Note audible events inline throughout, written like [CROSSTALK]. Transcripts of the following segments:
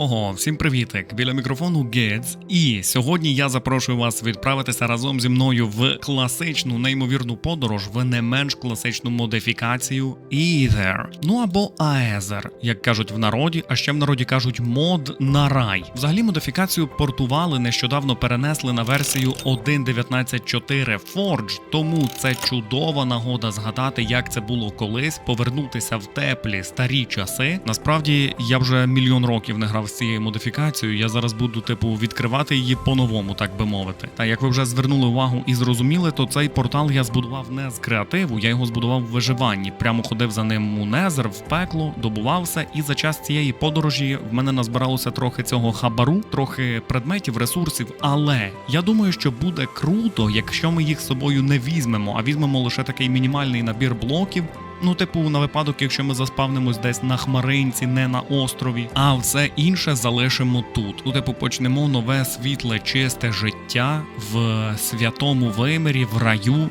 Ого, всім привітик! Біля мікрофону Гедз. І сьогодні я запрошую вас відправитися разом зі мною в класичну неймовірну подорож в не менш класичну модифікацію Ether. Ну або Aether, як кажуть в народі, а ще в народі кажуть мод на рай. Взагалі модифікацію портували нещодавно перенесли на версію 1.19.4 Forge, тому це чудова нагода згадати, як це було колись, повернутися в теплі старі часи. Насправді я вже мільйон років не грав з цією модифікацією. Я зараз буду типу відкривати її по-новому, так би мовити. Та як ви вже звернули увагу і зрозуміли, то цей портал я збудував не з креативу, я його збудував в виживанні. Прямо ходив за ним у Незер, в пекло, добувався, і за час цієї подорожі в мене назбиралося трохи цього хабару, трохи предметів, ресурсів. Але я думаю, що буде круто, якщо ми їх з собою не візьмемо, а візьмемо лише такий мінімальний набір блоків. Ну, типу, на випадок, якщо ми заспавнимось десь на хмаринці, не на острові, а все інше залишимо тут. Ну, типу, почнемо нове світле, чисте життя в святому вимірі, в раю.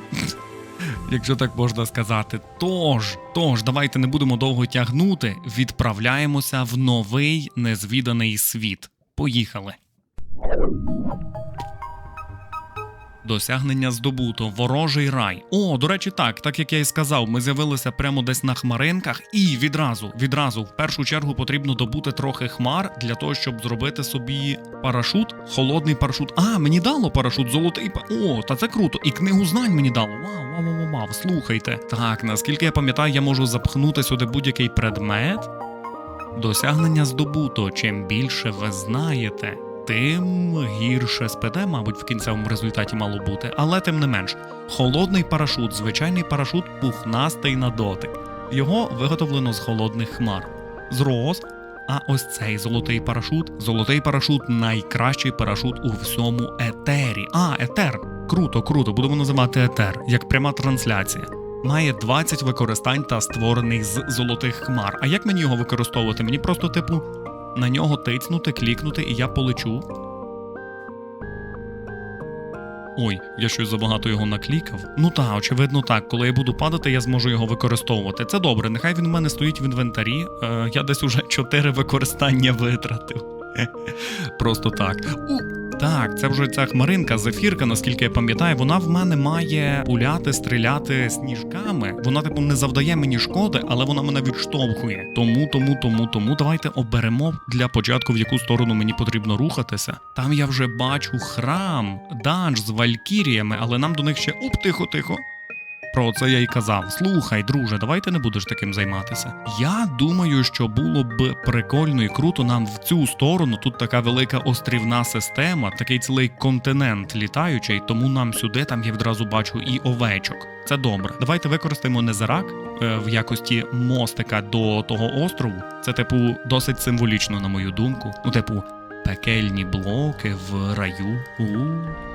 [LAUGHS] Якщо так можна сказати, тож, тож, давайте не будемо довго тягнути. Відправляємося в новий незвіданий світ. Поїхали. Досягнення здобуто, ворожий рай. О, до речі, так, так як я і сказав, ми з'явилися прямо десь на хмаринках, і відразу, відразу, в першу чергу потрібно добути трохи хмар для того, щоб зробити собі парашут, холодний парашут. А, мені дало парашут, золотий па. О, та це круто. І книгу знань мені дало. Вау, вау, вау, вау, слухайте. Так, наскільки я пам'ятаю, я можу запхнути сюди будь-який предмет. Досягнення здобуто. Чим більше ви знаєте, тим гірше спите, мабуть, в кінцевому результаті мало бути. Але тим не менш, холодний парашут, звичайний парашут пухнастий на дотик. Його виготовлено з холодних хмар. З роз. А ось цей золотий парашут. Золотий парашут найкращий парашут у всьому етері. А, етер. Круто, круто, будемо називати етер, як пряма трансляція. Має 20 використань та створений з золотих хмар. А як мені його використовувати? Мені просто, типу, на нього тицнути, клікнути, і я полечу. Ой, я щось забагато його наклікав. Ну та, очевидно, так. Коли я буду падати, я зможу його використовувати. Це добре. Нехай він у мене стоїть в інвентарі. Е, я десь уже [LAUGHS] 4 використання витратив. [LAUGHS] Просто так. У, так, це вже ця хмаринка, зефірка, наскільки я пам'ятаю, вона в мене має пуляти, стріляти сніжками. Вона, типу, не завдає мені шкоди, але вона мене відштовхує. Тому, тому, тому, тому давайте оберемо для початку, в яку сторону мені потрібно рухатися. Там я вже бачу храм, данж з валькіріями, але нам до них ще оп, тихо, тихо. Про це я й казав. Слухай, друже, давай ти не будеш таким займатися. Я думаю, що було б прикольно і круто нам в цю сторону. Тут така велика острівна система, такий цілий континент літаючий, тому нам сюди там я відразу бачу і овечок. Це добре. Давайте використаємо незарак е, в якості мостика до того острову. Це, типу, досить символічно, на мою думку. Ну, типу. Пекельні блоки в раю. У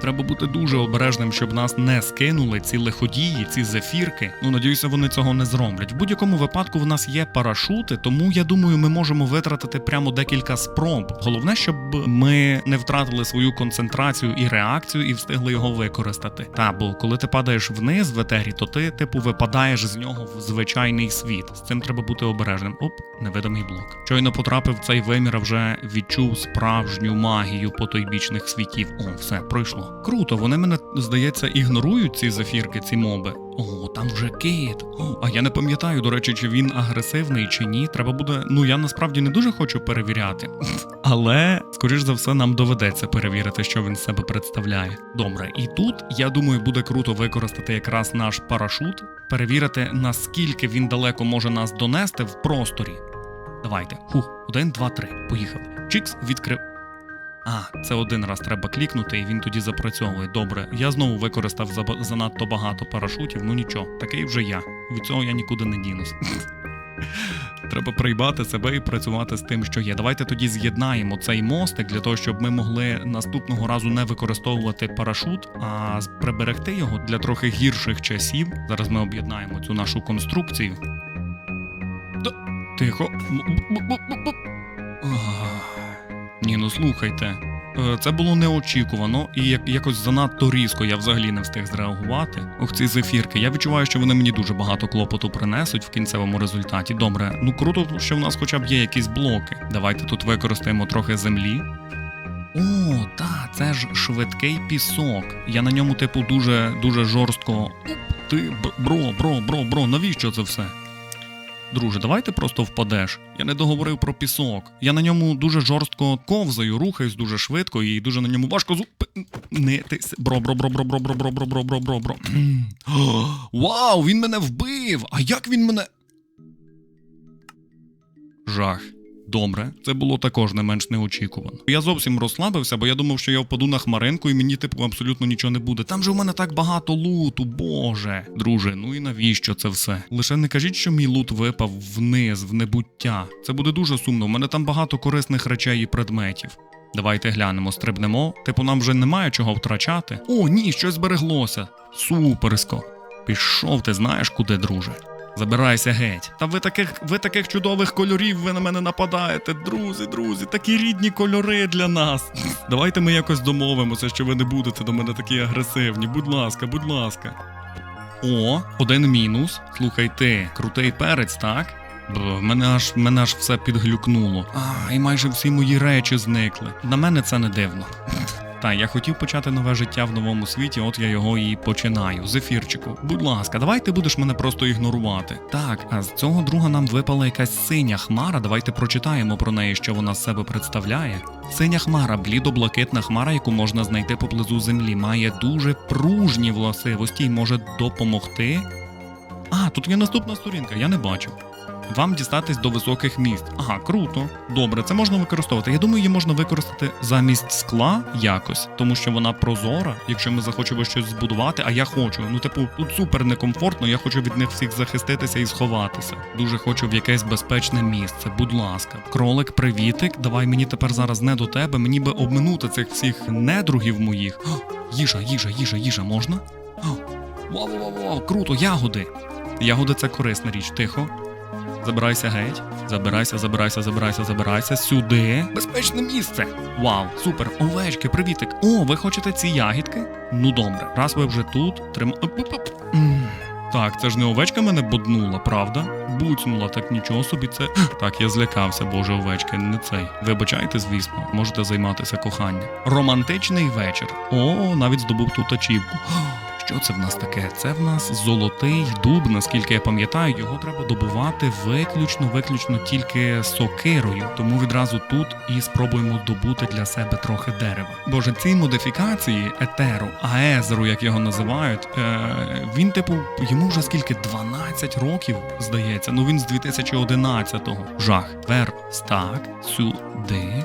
треба бути дуже обережним, щоб нас не скинули ці лиходії, ці зефірки. Ну надіюся, вони цього не зроблять. В будь-якому випадку в нас є парашути, тому я думаю, ми можемо витратити прямо декілька спроб. Головне, щоб ми не втратили свою концентрацію і реакцію і встигли його використати. Та бо коли ти падаєш вниз в етері, то ти, типу, випадаєш з нього в звичайний світ. З цим треба бути обережним. Оп, невидимий блок. Щойно потрапив цей вимір, а вже відчув справжню магію потойбічних світів. О, все пройшло. Круто, вони мене здається ігнорують ці зефірки, ці моби. О, там вже кит. О, а я не пам'ятаю, до речі, чи він агресивний чи ні. Треба буде. Ну я насправді не дуже хочу перевіряти. [LAUGHS] Але, скоріш за все, нам доведеться перевірити, що він себе представляє. Добре, і тут я думаю, буде круто використати якраз наш парашут, перевірити, наскільки він далеко може нас донести в просторі. Давайте. Хух, один, два, три. Поїхали. Чікс відкрив. А, це один раз треба клікнути, і він тоді запрацьовує. Добре, я знову використав занадто багато парашутів, ну нічого, такий вже я. Від цього я нікуди не дінусь. [LAUGHS] Треба приймати себе і працювати з тим, що є. Давайте тоді з'єднаємо цей мостик для того, щоб ми могли наступного разу не використовувати парашут, а приберегти його для трохи гірших часів. Зараз ми об'єднаємо цю нашу конструкцію. Тихо. Ні, ну слухайте. Е, Це було неочікувано і якось занадто різко я взагалі не встиг зреагувати. Ох, ці зефірки. Я відчуваю, що вони мені дуже багато клопоту принесуть в кінцевому результаті. Добре, ну круто, що в нас хоча б є якісь блоки. Давайте тут використаємо трохи землі. О, та, це ж швидкий пісок. Я на ньому, типу, дуже дуже жорстко. Ти бро, бро, бро, бро, навіщо це все? Друже, давай ти просто впадеш. Я не договорив про пісок. Я на ньому дуже жорстко ковзаю, рухаюсь дуже швидко і дуже на ньому важко зупинитись. Бро, бро, бро, бро, бро, бро, бро, бро, бро, бро, бро. Вау, він мене вбив! А як він мене. Жах. Добре, це було також не менш неочікувано. Я зовсім розслабився, бо я думав, що я впаду на хмаринку і мені, типу, абсолютно нічого не буде. Там же у мене так багато луту, боже. Друже, ну і навіщо це все? Лише не кажіть, що мій лут випав вниз, в небуття. Це буде дуже сумно. У мене там багато корисних речей і предметів. Давайте глянемо, стрибнемо. Типу, нам вже немає чого втрачати. О, ні, щось збереглося. Суперсько. Пішов, ти знаєш куди, друже. Забирайся геть. Та ви таких, ви таких чудових кольорів, ви на мене нападаєте. Друзі, друзі, такі рідні кольори для нас. [LAUGHS] Давайте ми якось домовимося, що ви не будете до мене такі агресивні. Будь ласка, будь ласка. О, один мінус. Слухай ти, крутий перець, так? Б, мене аж мене аж все підглюкнуло. А, і майже всі мої речі зникли. На мене це не дивно. [LAUGHS] Та я хотів почати нове життя в новому світі, от я його і починаю. Зефірчику, будь ласка, давай ти будеш мене просто ігнорувати. Так, а з цього друга нам випала якась синя хмара. Давайте прочитаємо про неї, що вона з себе представляє. Синя хмара, блідо-блакитна хмара, яку можна знайти поблизу землі, має дуже пружні властивості і може допомогти. А, тут є наступна сторінка, я не бачив. Вам дістатись до високих міст. Ага, круто. Добре, це можна використовувати. Я думаю, її можна використати замість скла якось, тому що вона прозора, якщо ми захочемо щось збудувати, а я хочу. Ну, типу, тут супер некомфортно, я хочу від них всіх захиститися і сховатися. Дуже хочу в якесь безпечне місце. Будь ласка. Кролик, привітик. Давай мені тепер зараз не до тебе. Мені би обминути цих всіх недругів моїх. О, їжа, їжа, їжа, їжа можна? Вау, вау, вау, круто, ягоди. Ягоди це корисна річ, тихо. Забирайся геть. Забирайся, забирайся, забирайся, забирайся. Сюди. Безпечне місце. Вау, супер. Овечки, привітик. О, ви хочете ці ягідки? Ну добре, раз ви вже тут, трим. оп, оп, оп. М. Так, це ж не овечка мене боднула, правда? Буцнула, так нічого собі це. [GASPS] Так, я злякався, боже овечки, не цей. Вибачайте, звісно, можете займатися коханням. Романтичний вечір. О, навіть здобув тут ачівку. Що це в нас таке? Це в нас золотий дуб, наскільки я пам'ятаю, його треба добувати виключно, виключно тільки сокирою. Тому відразу тут і спробуємо добути для себе трохи дерева. Боже, ці модифікації етеру, аезеру, як його називають, е, він, типу, йому вже скільки 12 років, здається. Ну він з 2011-го. Жах. Верстак сюди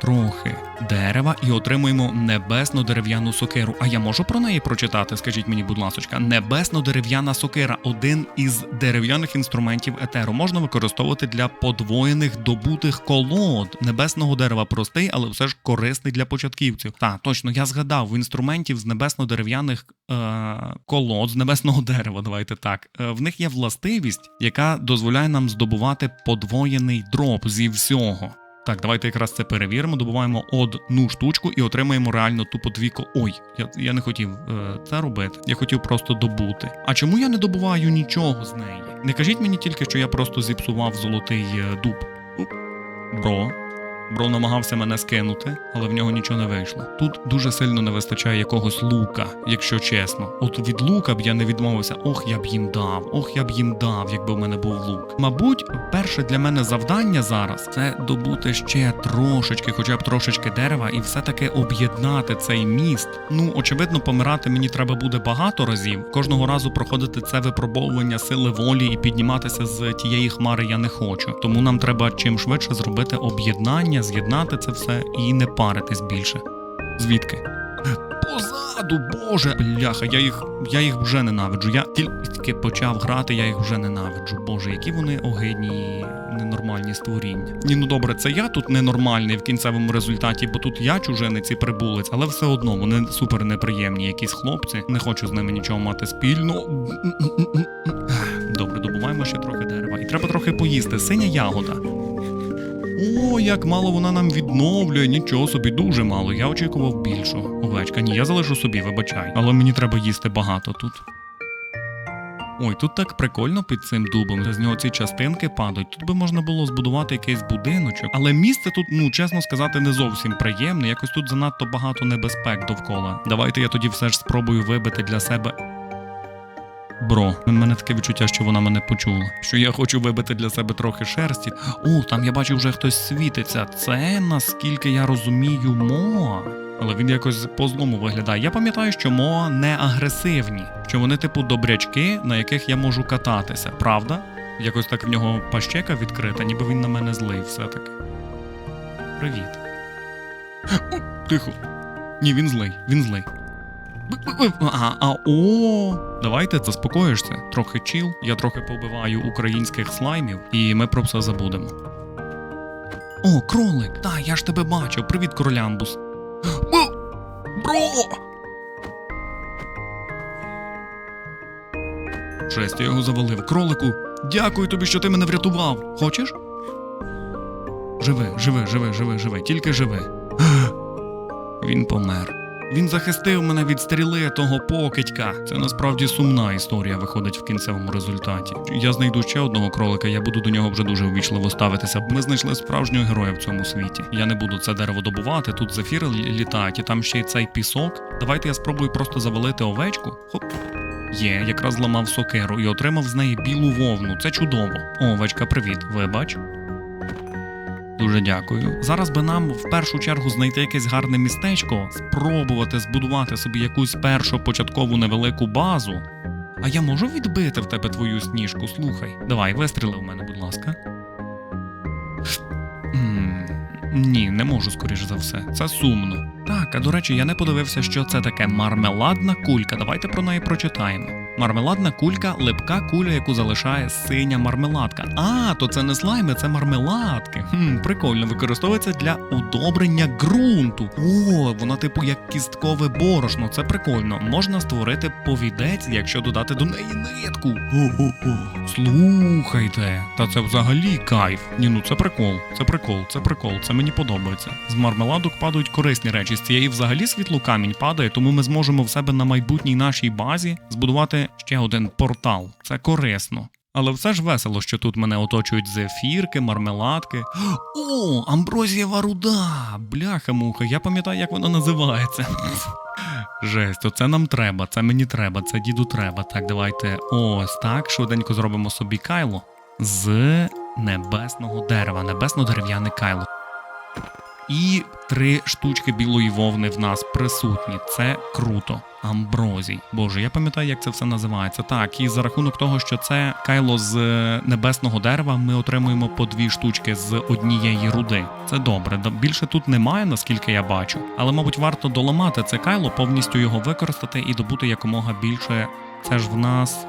трохи дерева і отримуємо небесно-дерев'яну сокиру. А я можу про неї прочитати? Скажіть мені, будь ласка, небесно-дерев'яна сокира один із дерев'яних інструментів етеру. Можна використовувати для подвоєних добутих колод небесного дерева. Простий, але все ж корисний для початківців. Так, точно, я згадав в інструментів з небесно-дерев'яних е- колод з небесного дерева. Давайте так. Е, в них є властивість, яка дозволяє нам здобувати подвоєний дроб зі всього. Так, давайте якраз це перевіримо. Добуваємо одну штучку і отримаємо реально тупо дві ко. Ой, я, я не хотів е, це робити. Я хотів просто добути. А чому я не добуваю нічого з неї? Не кажіть мені тільки, що я просто зіпсував золотий е, дуб. Бро. Бро намагався мене скинути, але в нього нічого не вийшло. Тут дуже сильно не вистачає якогось лука, якщо чесно. От від лука б я не відмовився. Ох, я б їм дав, ох, я б їм дав, якби в мене був лук. Мабуть, перше для мене завдання зараз це добути ще трошечки, хоча б трошечки дерева, і все-таки об'єднати цей міст. Ну, очевидно, помирати мені треба буде багато разів. Кожного разу проходити це випробовування сили волі і підніматися з тієї хмари я не хочу. Тому нам треба чим швидше зробити об'єднання, з'єднати це все і не паритись більше. Звідки? Позаду, боже, бляха, я їх, я їх вже ненавиджу. Я тільки почав грати, я їх вже ненавиджу. Боже, які вони огидні, ненормальні створіння. Ні, ну добре, це я тут ненормальний в кінцевому результаті, бо тут я чужинець і прибулець, але все одно вони супер неприємні. Якісь хлопці. Не хочу з ними нічого мати спільно. Добре, добуваємо ще трохи дерева. І треба трохи поїсти. Синя ягода. О, як мало вона нам відновлює, нічого собі, дуже мало. Я очікував більшого. Овечка, ні, я залишу собі, вибачай. Але мені треба їсти багато тут. Ой, тут так прикольно під цим дубом. З нього ці частинки падають. Тут би можна було збудувати якийсь будиночок. Але місце тут, ну чесно сказати, не зовсім приємне. Якось тут занадто багато небезпек довкола. Давайте я тоді все ж спробую вибити для себе. Бро, в мене таке відчуття, що вона мене почула. Що я хочу вибити для себе трохи шерсті. О, там я бачу, вже хтось світиться. Це наскільки я розумію, Моа. Але він якось по-злому виглядає. Я пам'ятаю, що Моа не агресивні, що вони, типу, добрячки, на яких я можу кататися, правда? Якось так в нього пащека відкрита, ніби він на мене злий все-таки. Привіт. О, тихо. Ні, він злий, він злий. А, а о, давайте заспокоїшся. Трохи чіл. Я трохи побиваю українських слаймів, і ми про все забудемо. О, кролик! Та, я ж тебе бачив. Привіт, кролямбус. Бро! Жесть, я його завалив. Кролику, дякую тобі, що ти мене врятував. Хочеш? Живи, живи, живи, живи, живи, тільки живи. [GASPS] Він помер. Він захистив мене від стріли того покидька. Це насправді сумна історія виходить в кінцевому результаті. Я знайду ще одного кролика, я буду до нього вже дуже ввічливо ставитися. Ми знайшли справжнього героя в цьому світі. Я не буду це дерево добувати. Тут зефіри літають, і там ще й цей пісок. Давайте я спробую просто завалити овечку. Хоп. Є, якраз зламав сокеру і отримав з неї білу вовну. Це чудово. Овечка, привіт. Вибач. Дуже дякую. Зараз би нам в першу чергу знайти якесь гарне містечко, спробувати збудувати собі якусь першу початкову невелику базу. А я можу відбити в тебе твою сніжку, слухай. Давай, вистріли в мене, будь ласка. Ні, не можу, скоріш за все. Це сумно. Так, а до речі, я не подивився, що це таке мармеладна кулька. Давайте про неї прочитаємо. Мармеладна кулька липка куля, яку залишає синя мармеладка. А, то це не слайми, це мармеладки. Хм, прикольно, використовується для удобрення ґрунту. О, вона типу як кісткове борошно. Це прикольно. Можна створити повідець, якщо додати до неї нитку. О-о-о. Слухайте, та це взагалі кайф. Ні, ну це прикол, це прикол, це прикол, це мені подобається. З мармеладок падають корисні речі. З цієї взагалі світло камінь падає, тому ми зможемо в себе на майбутній нашій базі збудувати ще один портал. Це корисно. Але все ж весело, що тут мене оточують зефірки, мармеладки. О, амброзієва руда! Бляха-муха, я пам'ятаю, як вона називається. Жесть, оце нам треба, це мені треба, це діду треба. Так, давайте ось так, швиденько зробимо собі кайло з небесного дерева, небесно-дерев'яне кайло. І три штучки білої вовни в нас присутні. Це круто. Амброзій. Боже, я пам'ятаю, як це все називається. Так, і за рахунок того, що це кайло з е, небесного дерева, ми отримуємо по дві штучки з однієї руди. Це добре. Більше тут немає, наскільки я бачу. Але, мабуть, варто доламати це кайло, повністю його використати і добути якомога більше. Це ж в нас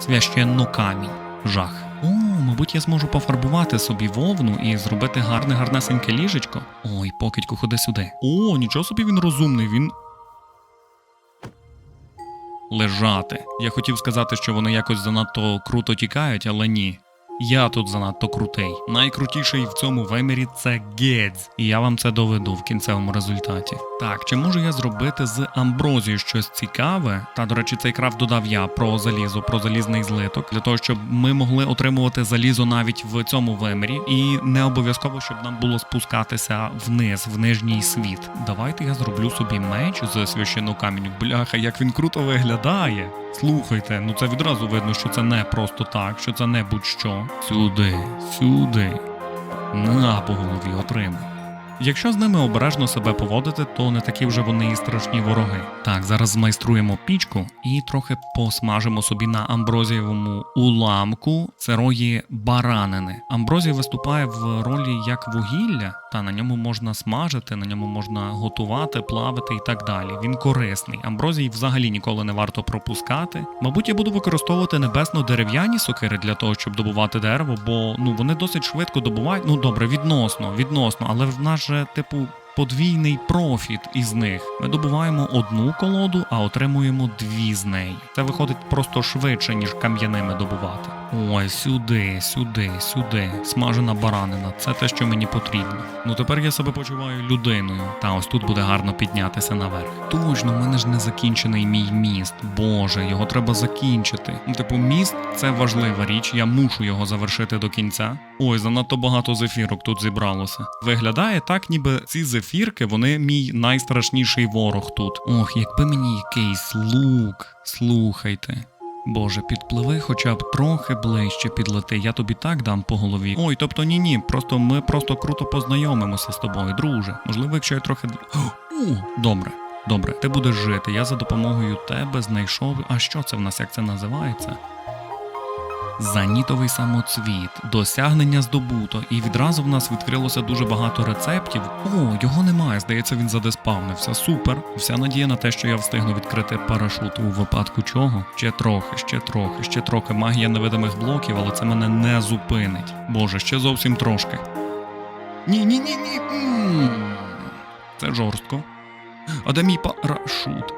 священно камінь. Жах. О, мабуть, я зможу пофарбувати собі вовну і зробити гарне гарнесеньке ліжечко. Ой, покидьку, ходи сюди. О, нічого собі він розумний, він. Лежати. Я хотів сказати, що вони якось занадто круто тікають, але ні. Я тут занадто крутий. Найкрутіший в цьому вимірі це Гедз, і я вам це доведу в кінцевому результаті. Так, чи можу я зробити з амброзією щось цікаве? Та до речі, цей крафт додав я про залізо, про залізний злиток, для того, щоб ми могли отримувати залізо навіть в цьому вимірі, і не обов'язково, щоб нам було спускатися вниз, в нижній світ. Давайте я зроблю собі меч з священного каменю. Бляха, як він круто виглядає. Слухайте, ну це відразу видно, що це не просто так, що це не будь-що. Сюди, сюди. На по голові отримай. Якщо з ними обережно себе поводити, то не такі вже вони і страшні вороги. Так, зараз змайструємо пічку і трохи посмажимо собі на амброзієвому уламку сирої баранини. Амброзія виступає в ролі як вугілля, та на ньому можна смажити, на ньому можна готувати, плавити і так далі. Він корисний. Амброзій взагалі ніколи не варто пропускати. Мабуть, я буду використовувати небесно-дерев'яні сокири для того, щоб добувати дерево, бо ну вони досить швидко добувають. Ну добре, відносно, відносно, але в нас же, типу. Подвійний профіт із них. Ми добуваємо одну колоду, а отримуємо дві з неї. Це виходить просто швидше, ніж кам'яними добувати. Ой, сюди, сюди, сюди. Смажена баранина. Це те, що мені потрібно. Ну тепер я себе почуваю людиною. Та ось тут буде гарно піднятися наверх. Точно, в мене ж не закінчений мій міст. Боже, його треба закінчити. Ну, типу, міст це важлива річ. Я мушу його завершити до кінця. Ой, занадто багато зефірок тут зібралося. Виглядає так, ніби ці зефірки, вони мій найстрашніший ворог тут. Ох, якби мені якийсь лук. Слухайте. Боже, підпливи хоча б трохи ближче підлети, я тобі так дам по голові. Ой, тобто ні, ні, просто ми просто круто познайомимося з тобою, друже. Можливо, якщо я трохи. О, добре, добре, ти будеш жити. Я за допомогою тебе знайшов. А що це в нас, як це називається? Занітовий самоцвіт, досягнення здобуто, і відразу в нас відкрилося дуже багато рецептів. О, його немає. Здається, він задеспавнився. Супер. Вся надія на те, що я встигну відкрити парашут у випадку чого. Ще трохи, ще трохи, ще трохи. Магія невидимих блоків, але це мене не зупинить. Боже, ще зовсім трошки. Ні, ні, ні, ні. Це жорстко. А де мій парашут?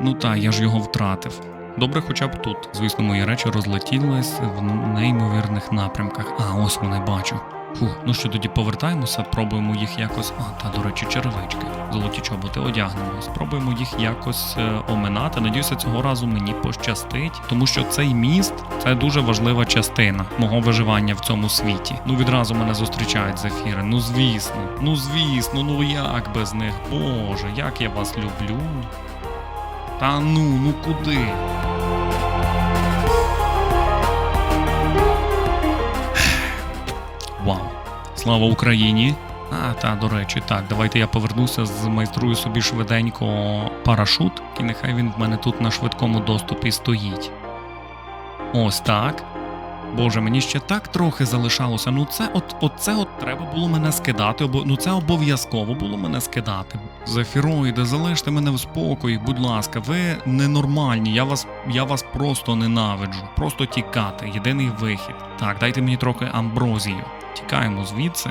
Ну та, я ж його втратив. Добре, хоча б тут. Звісно, мої речі розлетілись в неймовірних напрямках. А, ось вони бачу. Фух, ну що тоді повертаємося, пробуємо їх якось. А, та, до речі, черевички. Золоті чоботи одягнемо. Спробуємо їх якось е, оминати. Надіюся, цього разу мені пощастить, тому що цей міст це дуже важлива частина мого виживання в цьому світі. Ну відразу мене зустрічають зефіри. Ну звісно, ну звісно, ну як без них? Боже, як я вас люблю. Та ну, ну куди? Вау. Слава Україні! А, та, до речі, так, давайте я повернуся, змайструю собі швиденько парашут, і нехай він в мене тут на швидкому доступі стоїть. Ось так. Боже, мені ще так трохи залишалося. Ну це от, от це от треба було мене скидати, обо, ну це обов'язково було мене скидати. Зефіроїде, залиште мене в спокої, будь ласка, ви ненормальні, я вас, я вас просто ненавиджу. Просто тікати, єдиний вихід. Так, дайте мені трохи амброзію. Тікаємо звідси.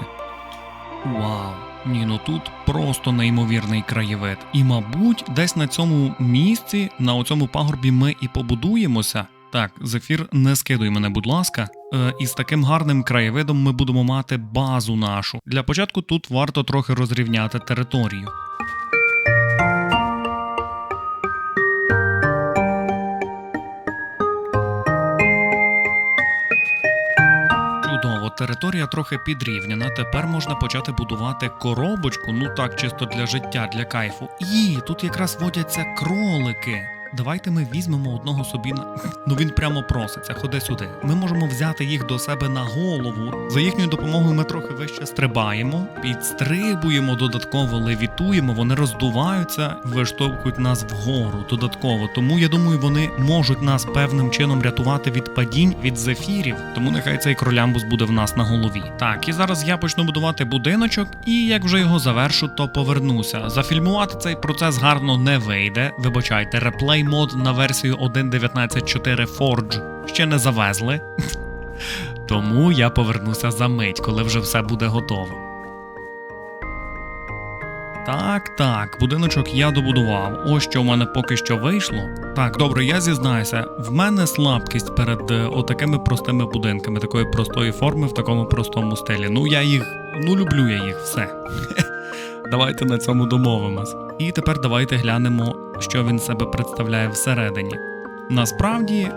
Вау. Ні, ну тут просто неймовірний краєвид. І, мабуть, десь на цьому місці, на оцьому пагорбі, ми і побудуємося. Так, зефір, не скидуй мене, будь ласка. Е, і з таким гарним краєвидом ми будемо мати базу нашу. Для початку тут варто трохи розрівняти територію. Чудово, територія трохи підрівняна. Тепер можна почати будувати коробочку. Ну так, чисто для життя, для кайфу. І тут якраз водяться кролики. Давайте ми візьмемо одного собі на. [LAUGHS] Ну він прямо проситься, ходи сюди. Ми можемо взяти їх до себе на голову. За їхньою допомогою ми трохи вище стрибаємо, підстрибуємо, додатково левітуємо, вони роздуваються, виштовхують нас вгору додатково. Тому я думаю, вони можуть нас певним чином рятувати від падінь від зефірів. Тому нехай цей кролямбус буде в нас на голові. Так, і зараз я почну будувати будиночок, і як вже його завершу, то повернуся. Зафільмувати цей процес гарно не вийде. Вибачайте, реплей мод на версію 1.19.4 Forge ще не завезли. [LAUGHS] Тому я повернуся за мить, коли вже все буде готово. Так, так, будиночок я добудував. Ось що в мене поки що вийшло. Так, добре, я зізнаюся, в мене слабкість перед е, отакими простими будинками, такої простої форми в такому простому стилі. Ну я їх, ну люблю я їх, все. [LAUGHS] Давайте на цьому домовимось. І тепер давайте глянемо, що він себе представляє всередині. Насправді,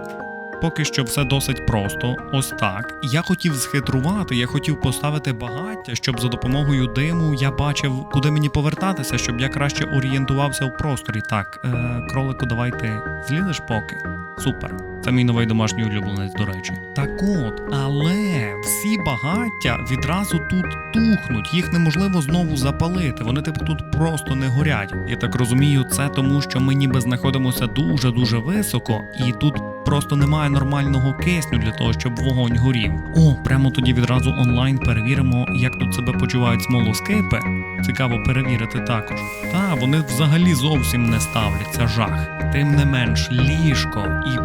поки що все досить просто, ось так. Я хотів схитрувати, я хотів поставити багаття, щоб за допомогою диму я бачив, куди мені повертатися, щоб я краще орієнтувався в просторі. Так, е, кролику, давай ти злізеш поки. Супер. Це мій новий домашній улюбленець, до речі. Так от, але всі багаття відразу тут тухнуть, їх неможливо знову запалити. Вони типу тут просто не горять. Я так розумію, це тому, що ми ніби знаходимося дуже дуже високо, і тут просто немає нормального кисню для того, щоб вогонь горів. О, прямо тоді відразу онлайн перевіримо, як тут себе почувають смолоскипи. Цікаво перевірити також. Та вони взагалі зовсім не ставляться жах. Тим не менш, ліжко і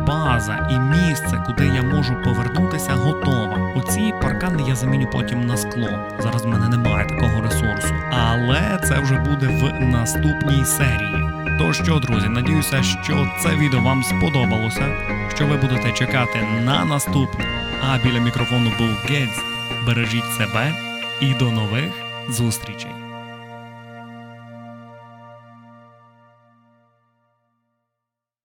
база і місце, куди я можу повернутися, готова. Оці паркани я заміню потім на скло. Зараз в мене немає такого ресурсу, але це вже буде в наступній серії. То що, друзі, надіюся, що це відео вам сподобалося, що ви будете чекати на наступне. А біля мікрофону був Гець. Бережіть себе і до нових зустрічей.